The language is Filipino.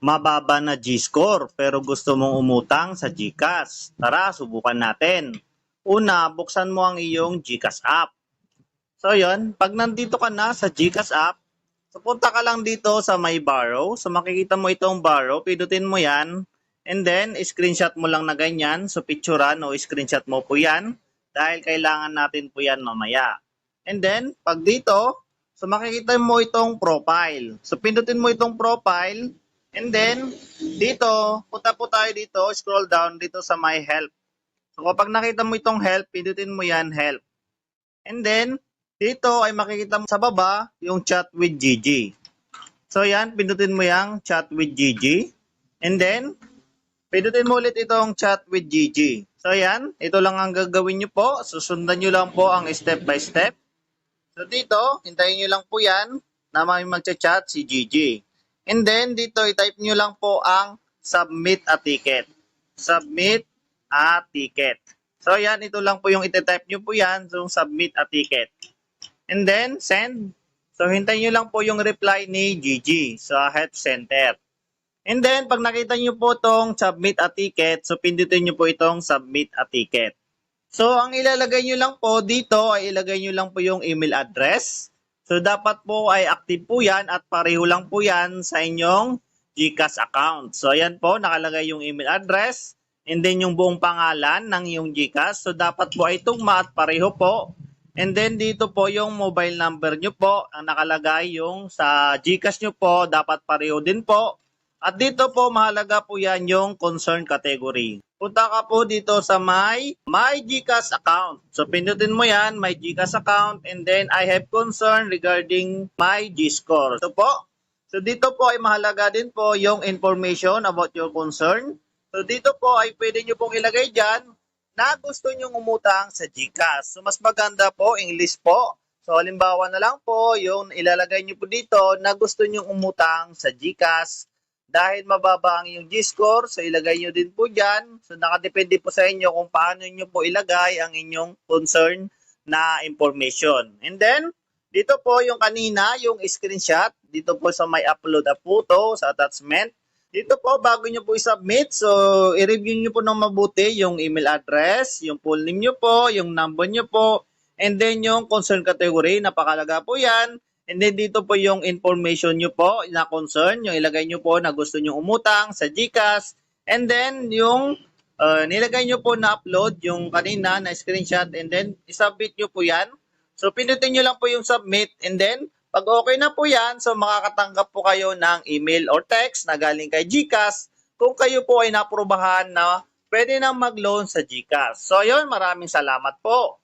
mababa na G-score pero gusto mong umutang sa GCash. Tara, subukan natin. Una, buksan mo ang iyong GCash app. So yon, pag nandito ka na sa GCash app, so ka lang dito sa My Borrow. So makikita mo itong borrow, pidutin mo yan. And then, screenshot mo lang na ganyan. So picturean o screenshot mo po yan dahil kailangan natin po yan mamaya. And then, pag dito, so makikita mo itong profile. So pindutin mo itong profile And then, dito, punta po tayo dito, scroll down dito sa my help. So kapag nakita mo itong help, pindutin mo yan, help. And then, dito ay makikita mo sa baba yung chat with Gigi. So yan, pindutin mo yung chat with Gigi. And then, pindutin mo ulit itong chat with Gigi. So yan, ito lang ang gagawin nyo po. Susundan nyo lang po ang step by step. So dito, hintayin nyo lang po yan na may magchat si Gigi. And then, dito, i-type nyo lang po ang submit a ticket. Submit a ticket. So, yan, ito lang po yung iti-type nyo po yan. So, submit a ticket. And then, send. So, hintayin nyo lang po yung reply ni Gigi sa help center. And then, pag nakita nyo po itong submit a ticket, so pindutin nyo po itong submit a ticket. So, ang ilalagay nyo lang po dito ay ilagay nyo lang po yung email address. So, dapat po ay active po yan at pareho lang po yan sa inyong GCash account. So, ayan po, nakalagay yung email address and then yung buong pangalan ng iyong GCash. So, dapat po ay tugma at pareho po. And then, dito po yung mobile number nyo po. Ang nakalagay yung sa GCash nyo po, dapat pareho din po. At dito po, mahalaga po yan yung concern category. Punta ka po dito sa my, my GCash account. So, pindutin mo yan, my GCash account, and then I have concern regarding my G-score. So po, so dito po ay mahalaga din po yung information about your concern. So dito po ay pwede nyo pong ilagay dyan na gusto nyo umutang sa GCash. So mas maganda po, English po. So halimbawa na lang po, yung ilalagay nyo po dito na gusto nyo umutang sa GCash dahil mababa ang iyong G-score, so ilagay nyo din po dyan. So nakadepende po sa inyo kung paano nyo po ilagay ang inyong concern na information. And then, dito po yung kanina, yung screenshot, dito po sa may upload a photo, sa attachment. Dito po, bago nyo po i-submit, so i-review nyo po ng mabuti yung email address, yung full name nyo po, yung number nyo po, and then yung concern category, napakalaga po yan. And then dito po yung information nyo po na concern, yung ilagay nyo po na gusto nyo umutang sa GCash. And then yung uh, nilagay nyo po na upload, yung kanina na screenshot, and then isubmit nyo po yan. So pindutin nyo lang po yung submit, and then pag okay na po yan, so makakatanggap po kayo ng email or text na galing kay GCash kung kayo po ay naprobahan na pwede nang mag-loan sa GCash. So yun, maraming salamat po.